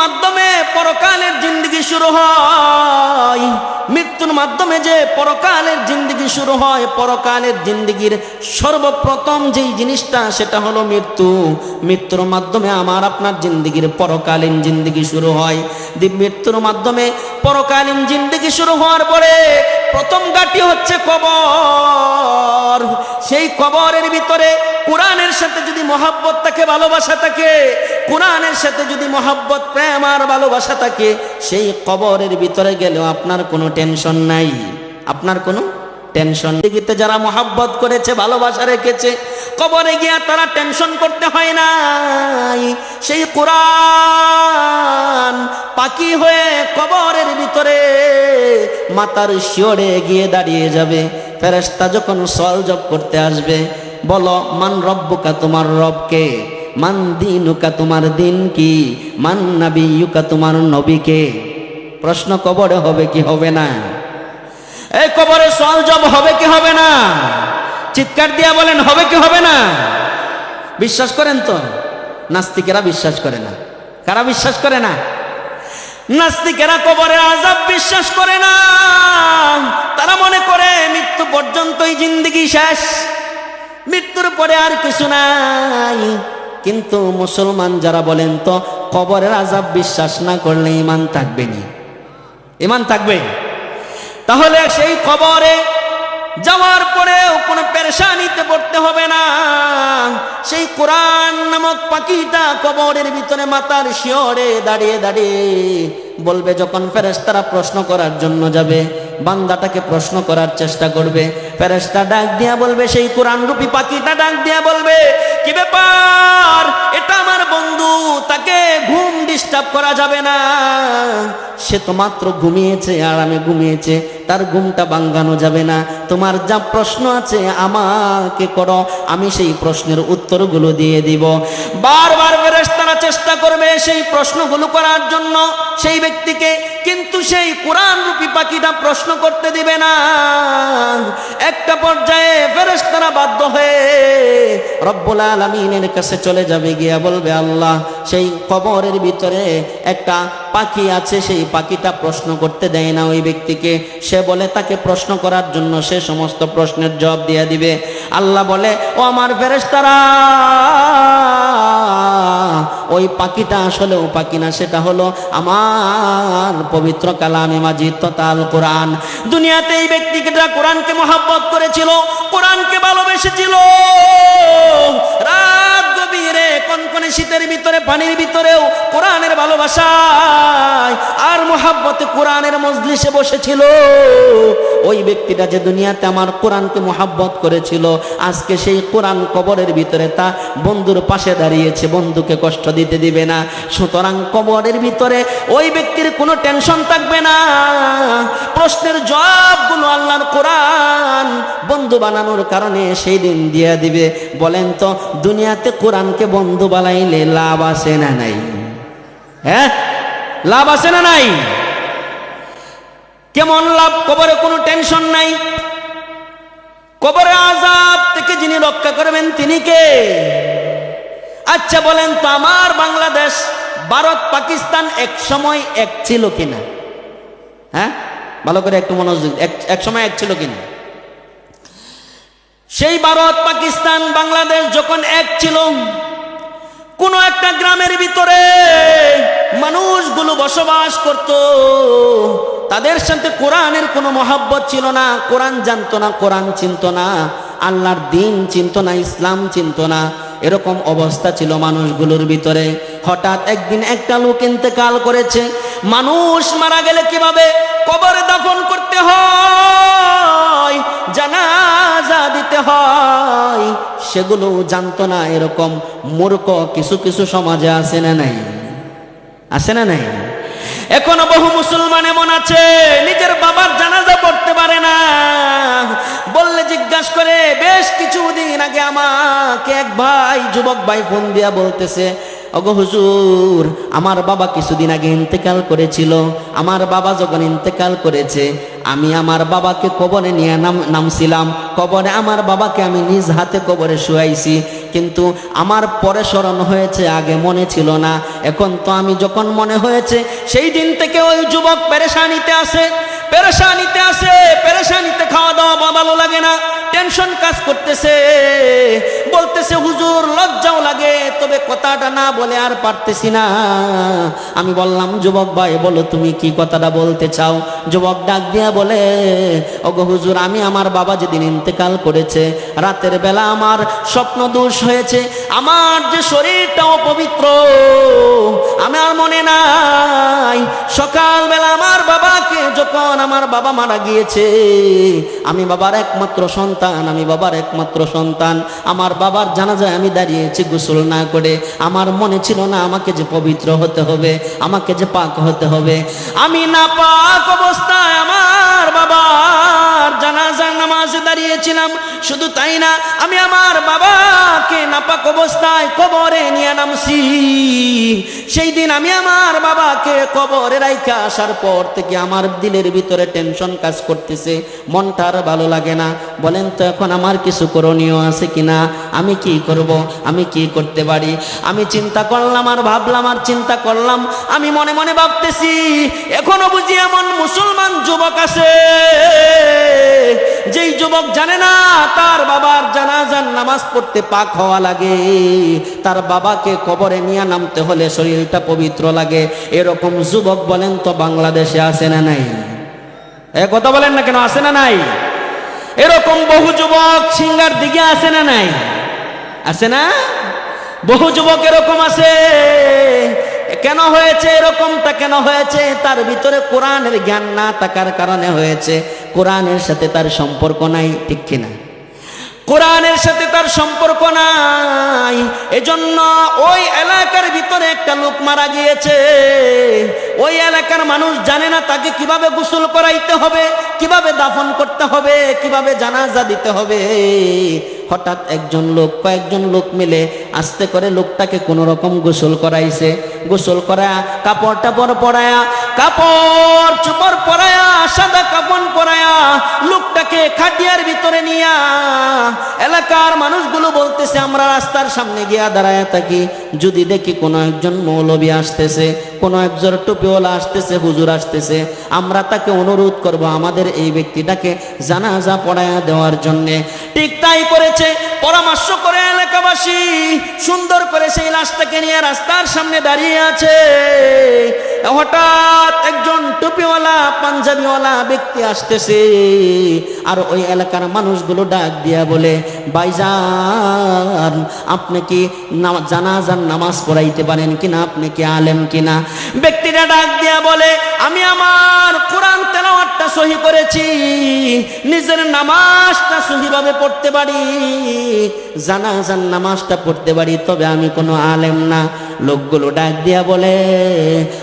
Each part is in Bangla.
মাধ্যমে পরকালের জিন্দগি শুরু হয়। মৃত্যুর মাধ্যমে যে পরকালের জিন্দগি শুরু হয়, পরকালের জিন্দগির সর্বপ্রথম যেই জিনিসটা, সেটা হলো মৃত্যু। মৃত্যুর মাধ্যমে আমার আপনার জিন্দগির পরকালীন জিন্দগি শুরু হয়। মৃত্যুর মাধ্যমে পরকালীন জিন্দগি শুরু হওয়ার পরে প্রথম গাটি হচ্ছে কবর। সেই কবরের ভিতরে কোরআনের সাথে যদি মহাব্বত থাকে, ভালোবাসা থাকে, কোরআনের সাথে যদি মহাব্বত, প্রেম আর ভালোবাসা থাকে, সেই কবরের ভিতরে গেলেও আপনার কোনো টেনশন নাই। আপনার কোনো টেনশন। দিকে যারা মহাব্বত করেছে, ভালোবাসা রেখেছে, কবরে গিয়া তারা টেনশন করতে হয় নাই। সেই কোরআন পাখি হয়ে কবরের ভিতরে মাতার শিওরে গিয়ে দাঁড়িয়ে যাবে। ফেরেস্তা যখন সল জব করতে আসবে, বলো, মান রব্বুকা তোমার রবকে? মান দিনুকা তোমার দিন কি মান নাবিয়ুকা তোমার নবীকে? প্রশ্ন কবরে হবে কি হবে না? এই কবরে সল জব হবে কি হবে না? চিৎকার দিয়া বলেন, হবে কি হবে না? বিশ্বাস করেন তো? নাস্তিকেরা বিশ্বাস করে না। কারা বিশ্বাস করে না? নাস্তিকেরা কবরে আজাব বিশ্বাস করে না। তারা মনে করে, মৃত্যু পর্যন্তই জিন্দগি শেষ। মৃত্যুর পরে আর কিছু নাই। কিন্তু মুসলমান যারা বলেন তো, কবরের আজাব বিশ্বাস না করলে ইমান থাকবে নি। ইমান থাকবে? তাহলে সেই কবরে যাওয়ার পরেও কোনো পেরেশানিতে পড়তে হবে না। সেই কোরআন নামক পাখিটা কবরের ভিতরে মাতার শিওরে দাঁড়িয়ে দাঁড়িয়ে বলবে, যখন ফেরেস্তারা প্রশ্ন করার জন্য যাবে, বান্দাটাকে প্রশ্ন করার চেষ্টা করবে ফেরেস্তা ডাক দিয়া বলবে, সেই কোরআন রূপী পাখিটা ডাক দিয়া বলবে, কি ব্যাপার? এটা আমার বন্ধু, তাকে ঘুম ডিস্টার্ব করা যাবে না। সে তো মাত্র ঘুমিয়েছে আরামে ঘুমিয়েছে, তার ঘুমটা ভাঙ্গানো যাবে না। তোমার যা প্রশ্ন আছে আমাকে করো, আমি সেই প্রশ্নের উত্তরগুলো দিয়ে দিব। বারবার চেষ্টা করবে সেই প্রশ্নগুলো করার জন্য সেই ব্যক্তিকে, কিন্তু সেই কোরআন রূপী পাখিটা প্রশ্ন করতে দিবে না। একটা পর্যায়ে ফেরেশতারা বাধ্য হয়ে রব্বুল আলমিনের কাছে চলে যাবে, গিয়া বলবে, আল্লাহ, সেই কবরের ভিতরে একটা পাখি আছে, সেই পাখিটা প্রশ্ন করতে দেয় না ওই ব্যক্তিকে। সে বলে, তাকে প্রশ্ন করার জন্য সে সমস্ত প্রশ্নের জবাব দিয়ে দিবে। আল্লাহ বলে, ও আমার ফেরেশতারা ওই পাখিটা আসলে ও পাখি না, সেটা হলো আমার পবিত্র কালামে মাজিদ তথা আল কোরআন। দুনিয়াতে এই ব্যক্তিকে যারা কোরআনকে মহাব্বত করেছিল, কোরআনকে ভালোবেসেছিল। শীতের ভিতরে, পানির ভিতরেও কোরআনের ভালোবাসায় আর মোহাব্বতে কোরআনের মজলিসে বসেছিল। ওই ব্যক্তিটা যে দুনিয়াতে আমার কোরআনকে মোহাব্বত করেছিল, আজকে সেই কোরআন কবরের ভিতরে তা বন্ধুর পাশে দাঁড়িয়েছে, বন্ধুকে কষ্ট দিতে দিবে না। সুতরাং কবরের ভিতরে ওই ব্যক্তির কোনো টেনশন থাকবে না। প্রশ্নের জবাবগুলো আল্লাহর কোরআন বন্ধু বানানোর কারণে সেই দিন দিয়ে দিবে। বলেন তো, দুনিয়াতে কোরআনকে বন্ধু বানাইলে লাভ আছে না নাই? হ্যাঁ? লাভ আছে না নাই? কেমন লাভ? কবরে কোনো টেনশন নাই? কবরে আজাব থেকে যিনি রক্ষা করবেন তিনি কে? আচ্ছা বলেন তো আমার বাংলাদেশ, ভারত, পাকিস্তান এক সময় এক ছিল কিনা? হ্যাঁ? ভালো করে একটু মনোযোগ, এক- সময় এক ছিল কিনা? সেই ভারত, পাকিস্তান, বাংলাদেশ যখন এক ছিল, কোন একটা গ্রামের ভিতরে মানুষগুলো বসবাস করত। তাদের সাথে কোরআনের কোনো মহাব্বত ছিল না। কোরআন জানতো না, কোরআন চিনত না। আল্লাহর দিন চিনত না, ইসলাম চিনত না। এরকম অবস্থা ছিল মানুষগুলোর ভিতরে। হঠাৎ একদিন একটা লোক ইন্তেকাল করেছে। মানুষ মারা গেলে কীভাবে? কবরে দাফন করতে হয়, জানাজা দিতে হয়। সেগুলো জানতো না এরকম মূর্খ কিছু কিছু সমাজে আছে না নাই? আছে না নাই? এখনও বহু মুসলমান এমন আছে, নিজের বাবার জানাজা পড়তে পারে না। জিজ্ঞাসা করে, বেশ কিছুদিন আগে আমাকে এক ভাই, যুবক ভাই ফোন দিয়া বলতেছে অগো হুজুর, আমার বাবা কিছুদিন আগে ইন্তেকাল করেছিল, আমার বাবা যখন ইন্তেকাল করেছে, আমি আমার বাবাকে কবরে নিয়ে নাম, নামছিলাম, কবরে আমার বাবাকে আমি নিজ হাতে কবরে শুয়াইছি, কিন্তু আমার পরে স্মরণ হয়েছে, আগে মনে ছিল না, এখন তো আমি যখন মনে হয়েছে, সেই দিন থেকে ওই যুবক পেরেশানিতে আসে পেরেশানিতে আসে পেরেশানিতে খাওয়া দাওয়া ভালো লাগে না টেনশন কাজ করতেছে। বলতেছে, হুজুর, লজ্জাও লাগে, তবে কথাটা না বলে আর পারতেছি না। আমি বললাম, যুবক ভাই, বলো তুমি কি কথাটা বলতে চাও? যুবক ডাক দিয়া বলে, ওগো হুজুর, আমি আমার বাবা যেদিন ইন্তেকাল করেছে, রাতের বেলা আমার স্বপ্ন দোষ হয়েছে, আমার যে শরীরটাও পবিত্র আমার মনে নাই। সকালবেলা আমার বাবাকে, যখন আমার বাবা মারা গিয়েছে, আমি বাবার একমাত্র সন্তান আমি বাবার একমাত্র সন্তান। আমার বাবার জানাজায় আমি দাঁড়িয়েছি গোসল না করে। আমার মনে ছিল না আমাকে যে পবিত্র হতে হবে, আমাকে যে পাক হতে হবে। আমি না পাক অবস্থায় আমার বাবার জানাজার নামাজে দাঁড়িয়েছিলাম। শুধু তাই না, আমি আমার বাবাকে নাপাক অবস্থায় কবরে নিয়ে নামছি। সেই দিন আমি আমার বাবাকে কবরে রাইখা আসার পর থেকে আমার দিলের ভিতরে টেনশন কাজ করতেছে। মনটা আর ভালো লাগে না। বলেন তো এখন আমার কিছু করণীয় আছে কিনা? আমি কি করব? আমি কি করতে পারি? আমি চিন্তা করলাম আর ভাবলাম আর চিন্তা করলাম। আমি মনে মনে ভাবতেছি, এখনও বুঝি এমন মুসলমান যুবক আছে, যেই যুবক জানে না তার বাবার জানাজার নামাজ পড়তে পাক হওয়া লাগে। তার বাবাকে কবরে নিয়ে নামতে হলে শরীরটা পবিত্র লাগে। এরকম যুবক বলেন তো বাংলাদেশে আছে না নাই? এ কথা বলেন না কেন? আছে না নাই? এরকম বহু যুবক সিঙ্গার দিকে আসে না নাই? আসে না? বহু যুবক এরকম আছে কেন হয়েছে এরকমটা কেন হয়েছে? তার ভিতরে কোরআনের জ্ঞান না থাকার কারণে হয়েছে। কোরআনের সাথে তার সম্পর্ক নাই, ঠিক কিনা? কোরআনের সাথে তার সম্পর্ক নাই। এজন্য ওই এলাকার ভিতরে একটা লোক মারা গিয়েছে। ওই এলাকার মানুষ জানে না তাকে কীভাবে গোসল করাইতে হবে, কীভাবে দাফন করতে হবে, কীভাবে জানাজা দিতে হবে। হঠাৎ একজন লোক, কয়েকজন লোক মিলে আস্তে করে লোকটাকে কোনো রকম গোসল করাইছে। গোসল করা, কাপড় টাপড় পরায়া, কাপড় চুপড় পরায়া, সাদা কাপড় পরায়া লোকটাকে খাটিয়ার ভিতরে নিয়া এলাকার মানুষগুলো বলতেছে, আমরা রাস্তার সামনে গিয়া দাঁড়ায় থাকি। যদি দেখি কোনো একজন মৌলবী আসতেছে, কোনো একজন টুপিওয়ালা আসতেছে, হুজুর আসতেছে, আমরা তাকে অনুরোধ করব আমাদের এই ব্যক্তিটাকে জানাজা পড়ায়া দেওয়ার জন্যে। ঠিক তাই করেছে। পরামর্শ করে এলাকাবাসী সুন্দর করে সেই লাশটাকে নিয়ে রাস্তার সামনে দাঁড়িয়ে আছে। হঠাৎ একজন টুপিওয়ালা, পাঞ্জাবিওয়ালা ব্যক্তি আসতেছে আর ওই এলাকার মানুষগুলো ডাক দিয়া বলে, ভাইজান, আপনি কি জানাজার নামাজ পড়াইতে পারেন কিনা? আপনি কি আলেম কিনা? ব্যক্তিটা ডাক দিয়া বলে, আমি আমার কোরআন তেলাওয়াতটা সহি করেছি, নিজের নামাজটা সহিভাবে পড়তে পারি, জানাজার নামাজটা পড়তে পারি, তবে আমি কোনো আলেম না। লোকগুলো ডাক দিয়া বলে,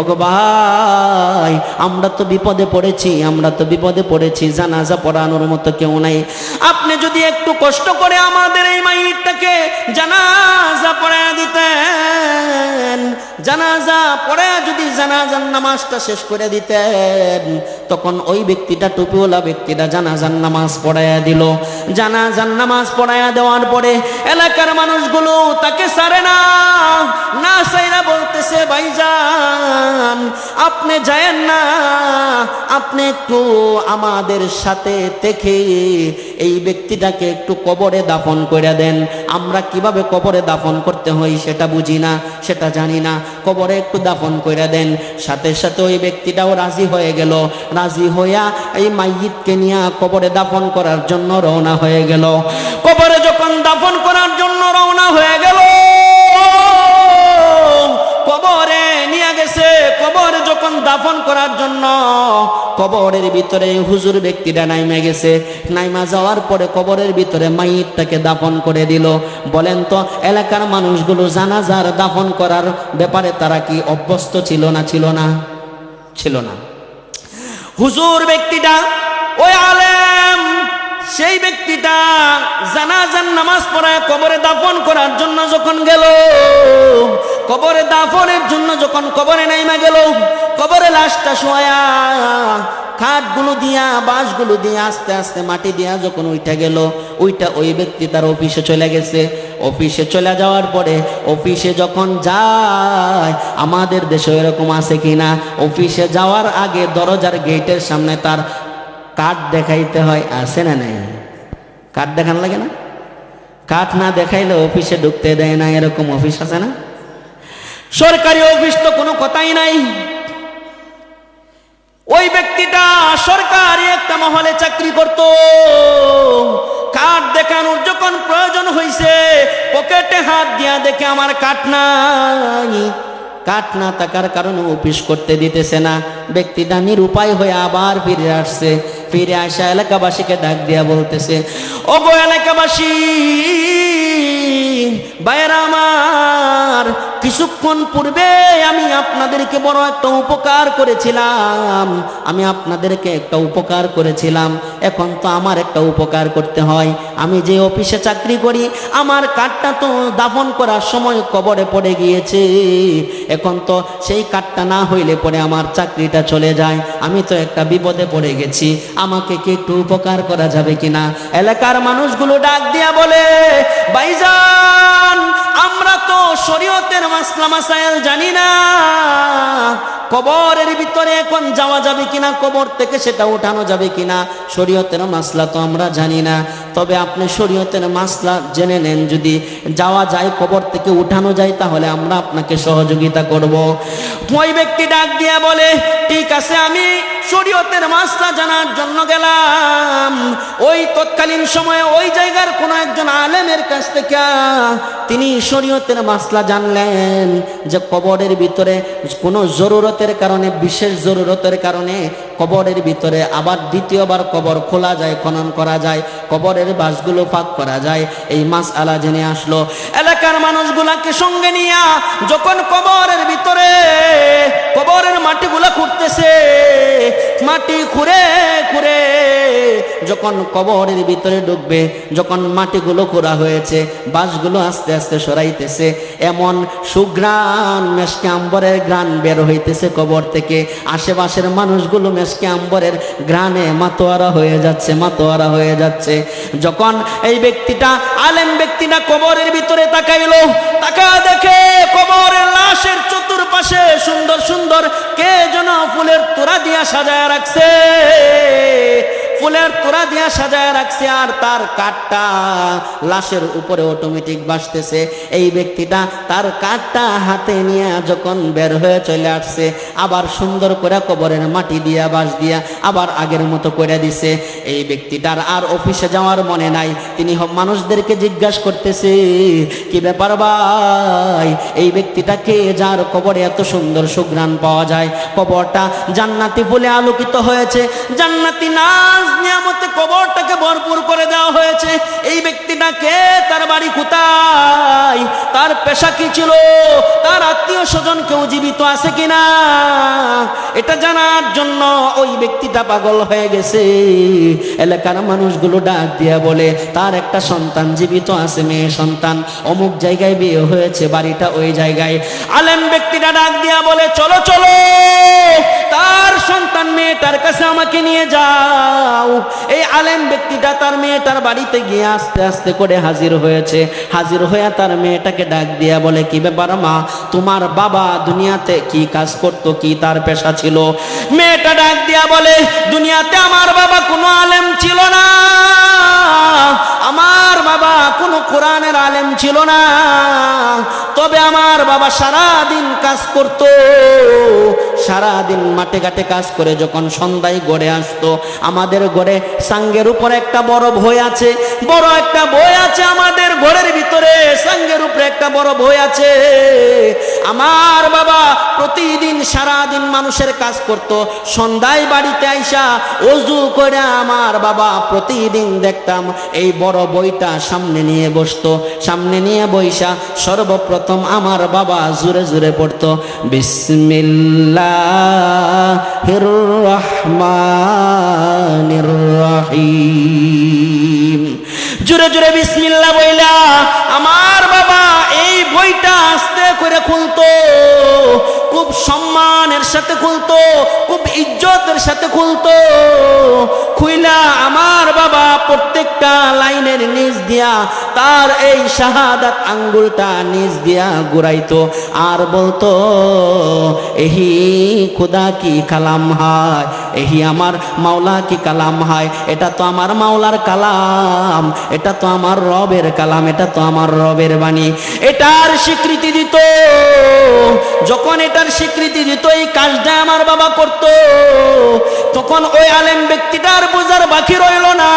ওগো ভাই, আমরা তো বিপদে পড়েছি, আমরা তো বিপদে পড়েছি, জানাজা পড়ানোর মতো কেউ নাই। আপনি যদি একটু কষ্ট করে আমাদের এই মাইটটাকে জানাজা পড়ায় দিতেন, জানাজা পড়ে যদি জানাজার নামাজটা শেষ করে দিতেন, তখন ওই ব্যক্তিটা, টুপিওয়ালা ব্যক্তিটা জানাজার নামাজ পড়াইয়া দিল। জানাজার নামাজ পড়াইয়া দেওয়ার পরে এলাকার মানুষগুলো তাকে সারে না না সাইরা বলতেছে, ভাইজান আপনি যায়েন না। আপনি একটু আমাদের সাথে থেকে এই ব্যক্তিটাকে একটু কবরে দাফন করে দেন। আমরা কীভাবে কবরে দাফন করতে হই সেটা বুঝি না, সেটা জানি না। কবরে একটু দাফন করে দেন। সাথে সাথে ওই ব্যক্তিটাও রাজি হয়ে গেল। রাজি হইয়া এই মাইয়িতকে নিয়ে কবরে দাফন করার জন্য রওনা হয়ে গেল। কবরে যখন দাফন করার জন্য রওনা হয়ে গেল যখন দাফন করার জন্য কবরের ভিতরে হুজুর ব্যক্তিটা নাইমে গেছে। নাইমা যাওয়ার পরে কবরের ভিতরে মাইটটাকে দাফন করে দিল। বলেন তো, এলাকার মানুষগুলো জানাজার দাফন করার ব্যাপারে তারা কি অভ্যস্ত ছিল না ছিল না? ছিল না। হুজুর ব্যক্তিটা, ওই আলেম, সেই ব্যক্তিটা জানাজান নামাজ পড়ায় কবরে দাফন করার জন্য যখন গেল, কবরে দাফনের জন্য যখন কবরে নাইমা গেল কবরে লাশটা শোয়া, খাটগুলো দিয়া, বাঁশগুলো দিয়ে আস্তে আস্তে মাটি দিয়া যখন উইটা গেল ওইটা ওই ব্যক্তি তার অফিসে চলে গেছে। অফিসে চলে যাওয়ার পরে অফিসে যখন যায়, আমাদের দেশে এরকম আছে কিনা? অফিসে যাওয়ার আগে দরজার গেটের সামনে তার কাঠ দেখাইতে হয়, আছে না নেই? কাঠ দেখান লাগে না? কাঠ না দেখাইলে অফিসে ঢুকতে দেয় না, এরকম অফিস আছে না? সরকারি অফিস তো কোনো কথাই নাই। ওই ব্যক্তিটা সরকারি একটা মহলে চাকরি করত। কার্ড দেখানোর যখন প্রয়োজন হয়েছে পকেটে হাত দিয়া দেখে আমার কাঠ নাই। কাঠ না থাকার কারণে অফিস করতে দিতেছে না। ব্যক্তিটা নিরুপায় হয়ে আবার ফিরে আসছে। ফিরে আসা এলাকাবাসীকে ডাক দিয়া বলতেছে ও গো এলাকাবাসী কিছুক্ষণ পূর্বে আমি আপনাদেরকে বড় একটা উপকার করেছিলাম। আমি আপনাদেরকে একটা উপকার করেছিলাম। এখন তো আমার একটা উপকার করতে হয়। আমি যে অফিসে চাকরি করি, আমার কার্ডটা তো দাফন করার সময় কবরে পড়ে গিয়েছে। এখন তো সেই কার্ডটা না হইলে পরে আমার চাকরিটা চলে যায়। আমি তো একটা বিপদে পড়ে গেছি। আমাকে কি একটু উপকার করা যাবে কিনা? এলাকার মানুষগুলো ডাক দিয়া বলে তো শরীয়তের মাসলা মাসাইল জানি না। কবরের ভিতরে এখন যাওয়া যাবে কিনা, কবর থেকে সেটা উঠানো যাবে কিনা, শরীয়তের মাসলা তো আমরা জানি না। তবে আপনি শরীয়তের মাসলা জেনে নেন, যদি যাওয়া যায়, কবর থেকে উঠানো যায়, তাহলে আমরা আপনাকে সহযোগিতা করব। ওই ব্যক্তি ডাক দিয়া বলে, ঠিক আছে, আমি শরীয়তের মাসলা জানার জন্য গেলাম। ওই তৎকালীন সময়ে ওই জায়গার কোনো একজন আলেমের কাছ থেকে তিনি শরীয়তের মাসলা জানলেন যে কবরের ভিতরে কোনো জরুরতের কারণে, বিশেষ জরুরতের কারণে কবরের ভিতরে আবার দ্বিতীয়বার কবর খোলা যায়, খনন করা যায়, কবরের বাসগুলো পাক করা যায়। এই মাস আলা জেনে আসলো, এলাকার মানুষগুলাকে সঙ্গে নিয়া যখন কবরের ভিতরে, কবরের মাটিগুলা খুঁড়তেছে, মাটি খুঁড়ে খুঁড়ে যখন কবরের ভিতরে ঢুকবে, যখন মাটিগুলো খোঁড়া হয়েছে বাঁশগুলো আস্তে আস্তে সরাইতেছে, এমন সুগ্রাণ মেশকে আম্বরের গ্রান বের হইতেছে কবর থেকে। আশেপাশের মানুষগুলো মেশকে আম্বরের গ্রানে মাতোয়ারা হয়ে যাচ্ছে, মাতোয়ারা হয়ে যাচ্ছে। যখন এই ব্যক্তিটা, আলেম ব্যক্তিটা কবরের ভিতরে তাকাইলো তাকা দেখে কবরের লাশের চতুর্পাশে সুন্দর সুন্দর কে যেন ফুলের তোরা দিয়া সাজায় রাখছে। ফুলের তোরা দিয়া সাজায় রাখছে আর তার কাঠটা লাশের উপরে অটোমেটিক বাসতেছে এই ব্যক্তিটা তার কাঠটা হাতে নিয়ে যখন বের হয়ে চলে আসছে, আবার সুন্দর করে কবরের মাটি দিয়া বাস দিয়া আবার আগের মতো করে দিছে। এই ব্যক্তিটার আর অফিসে যাওয়ার মনে নাই। তিনি মানুষদেরকে জিজ্ঞাসা করতেছে, কি ব্যাপার ভাই? এই ব্যক্তিটাকে যার কবরে এত সুন্দর সুগ্রাণ পাওয়া যায়? কবরটা জান্নাতি বলে আলোকিত হয়েছে। জান্নাতি নাজ নিয়ামতে কবরটাকে ভরপুর করে দেওয়া হয়েছে। এই ব্যক্তিটাকে তার বাড়ি কোথায়? তার পেশা কি ছিল? তার আত্মীয় স্বজন কেউ জীবিত আছে কিনা? এটা জানার জন্য ওই ব্যক্তিটা পাগল হয়ে গেছে। এলাকার মানুষগুলো ডাক দিয়া বলে, তার একটা সন্তান, জীবিত আছে মেয়ে সন্তান। অমুক জায়গায় বিয়ে হয়েছে, বাড়িটা ওই জায়গায়। আলেম ব্যক্তিটা ডাক দিয়া বলে, চলো চলো, তার সন্তান মেয়েটার কাছে আমাকে নিয়ে যাও এই আলেম ব্যক্তিটা তার মেয়েটার বাড়িতে গিয়ে আস্তে আস্তে করে হাজির হয়েছে। হাজির হয়ে তার মেয়েটাকে ডাক দিয়া বলে, কি ব্যাপার মা? তোমার বাবা দুনিয়াতে কি কাজ করত, কি তার পেশা ছিল? মেয়েটা ডাক দিয়া বলে, দুনিয়াতে আমার বাবা কোনো আলেম ছিল না। আমার বাবা কোনো কোরআনের আলেম ছিল না। তবে আমার বাবা সারা দিন কাজ করত। সারা দিন মাঠে ঘাটে কাজ করে যখন সন্ধ্যায় গড়ে আসতো। আমাদের গড়ে, সাঙ্গের উপরে একটা বড় বই আছে। বড় একটা বই আছে আমাদের ঘরের ভিতরে, সাঙ্গের উপরে একটা বড় বই আছে। আমার বাবা প্রতিদিন সারা দিন মানুষের কাজ করত, সন্ধ্যায় বাড়িতে আইসা অজু করে আমার বাবা প্রতিদিন দেখতাম এই বড় বইটা সামনে নিয়ে বসতো, সামনে নিয়ে বইসা সর্বপ্রথম আমার বাবা জুরে জুরে পড়তো রহিম। জুরে জুরে বিসমিল্লাহ বইলা আমার বাবা এই বইটা আস্তে করে খুলতো। সাথে খুলতো, খুব ইজ্জতের সাথে খুলতো। খুইলা আমার বাবা প্রত্যেকটা লাইনের নিচ দিয়া তার এই শাহাদাত আঙ্গুলটা নিচ দিয়া ঘুরাইতো আর বলতো, এহি খুদা কি কালাম হয়, এহি আমার মাওলা কি কালাম হয়, এটা তো আমার মাওলার কালাম, এটা তো আমার রবের কালাম, এটা তো আমার রবের বাণী। এটার স্বীকৃতি দিত। যখন এটার স্বীকৃতি দিত, এই কাজটা আমার বাবা করত। তখন ওই আলেম ব্যক্তিটার বোঝার বাকি রইল না।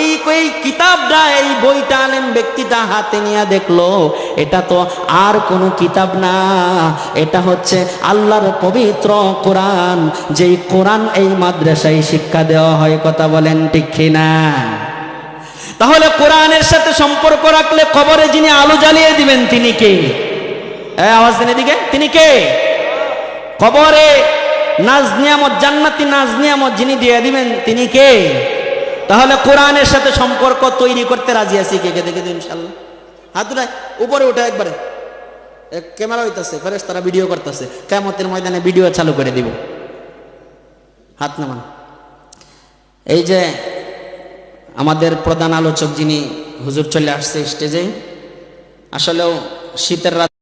এই এই কিতাবটা, এই বইটা আলেম ব্যক্তিটা হাতে নিয়ে দেখল, এটা তো আর কোনো কিতাব না। এটা হচ্ছে আল্লাহর পবিত্র কোরআন। যেই কোরআন এই মাদ্রাসায় শিক্ষা দেওয়া হয়, কথা বলেন ঠিক কিনা? তাহলে কোরআনের সাথে সম্পর্ক রাখলে কবরে যিনি আলো জ্বালিয়ে দিবেন, তিনি কে? আওয়াজ তিনি কে? কবরে নাজ জান্নাতি নাজ যিনি দিয়ে দিবেন, তিনি কে? তাহলে কোরআনের সাথে সম্পর্ক তৈরি করতে রাজি আছি কে কে? দেখে দিন উপরে উঠে একবারে। ক্যামেরা হইতাছে ফেরেস তারা ভিডিও করতেছে। কেমতের ময়দানে ভিডিও চালু করে দিব। হাত নামান। এই যে আমাদের প্রধান আলোচক যিনি হুজুর চলে আসছে স্টেজে আসলেও শীতের রাত